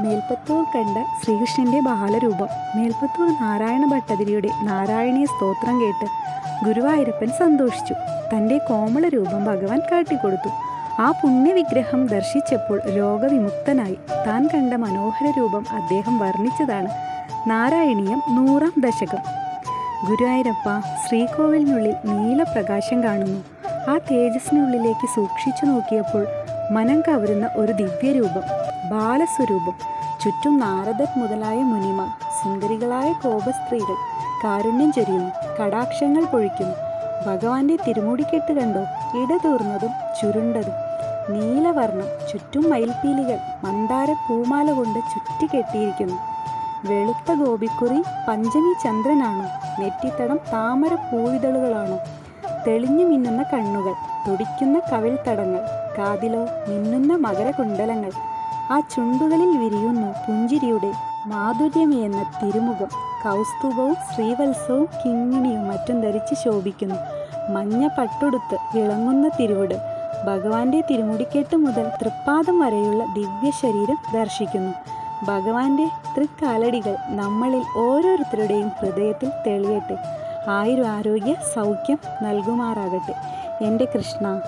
മേൽപ്പത്തൂർ കണ്ട ശ്രീകൃഷ്ണന്റെ ബാലരൂപം. മേൽപ്പത്തൂർ നാരായണ ഭട്ടതിരിയുടെ നാരായണീയ സ്തോത്രം കേട്ട് ഗുരുവായൂരപ്പൻ സന്തോഷിച്ചു. തന്റെ കോമള രൂപം ഭഗവാൻ കാട്ടിക്കൊടുത്തു. ആ പുണ്യവിഗ്രഹം ദർശിച്ചപ്പോൾ രോഗവിമുക്തനായി. താൻ കണ്ട മനോഹര രൂപം അദ്ദേഹം വർണിച്ചതാണ്. നാരായണീയം നൂറാം ദശകം. ഗുരുവായൂരപ്പ ശ്രീകോവിലിനുള്ളിൽ നീലപ്രകാശം കാണുന്നു. ആ തേജസ്സിനുള്ളിലേക്ക് സൂക്ഷിച്ചു നോക്കിയപ്പോൾ മനം കവരുന്ന ഒരു ദിവ്യരൂപം ബാലസ്വരൂപം ചുറ്റും നാരദർ മുതലായ മുനിമാർ സുന്ദരികളായ കോപസ്ത്രീകൾ കാരുണ്യം ചൊരിയുന്നു കടാക്ഷങ്ങൾ പൊഴിക്കുന്നു. ഭഗവാന്റെ തിരുമുടിക്കെട്ട് കണ്ടോ? ഇടതൂർന്നതും ചുരുണ്ടതും. നീലവർണം ചുറ്റും മയിൽപ്പീലികൾ മന്ദാര പൂമാല കൊണ്ട് ചുറ്റിക്കെട്ടിയിരിക്കുന്നു. വെളുത്ത ഗോപിക്കുറി പഞ്ചമി ചന്ദ്രനാണോ? നെറ്റിത്തടം താമര പൂവിതളുകളാണോ? തെളിഞ്ഞു മിന്നുന്ന കണ്ണുകൾ. തുടിക്കുന്ന കവിൾത്തടങ്ങൾ കാതിലോ മിന്നുന്ന മകരകുണ്ടലങ്ങൾ ആ ചുണ്ടുകളിൽ വിരിയുന്നു പുഞ്ചിരിയുടെ മാധുര്യം എന്ന തിരുമുഖം കൗസ്തുഭവും ശ്രീവത്സവും കിങ്ങിണിയും മറ്റും ധരിച്ച് ശോഭിക്കുന്നു. മഞ്ഞ പട്ടുടുത്ത് വിളങ്ങുന്ന തിരുവിട് ഭഗവാന്റെ തിരുമുടിക്കെട്ട് മുതൽ തൃപ്പാദം വരെയുള്ള ദിവ്യ ശരീരം ദർശിക്കുന്നു. ഭഗവാന്റെ തൃക്കാലടികൾ നമ്മളിൽ ഓരോരുത്തരുടെയും ഹൃദയത്തിൽ തെളിയട്ടെ. ആയുരാരോഗ്യ സൗഖ്യം നൽകുമാറാകട്ടെ. എന്റെ കൃഷ്ണ.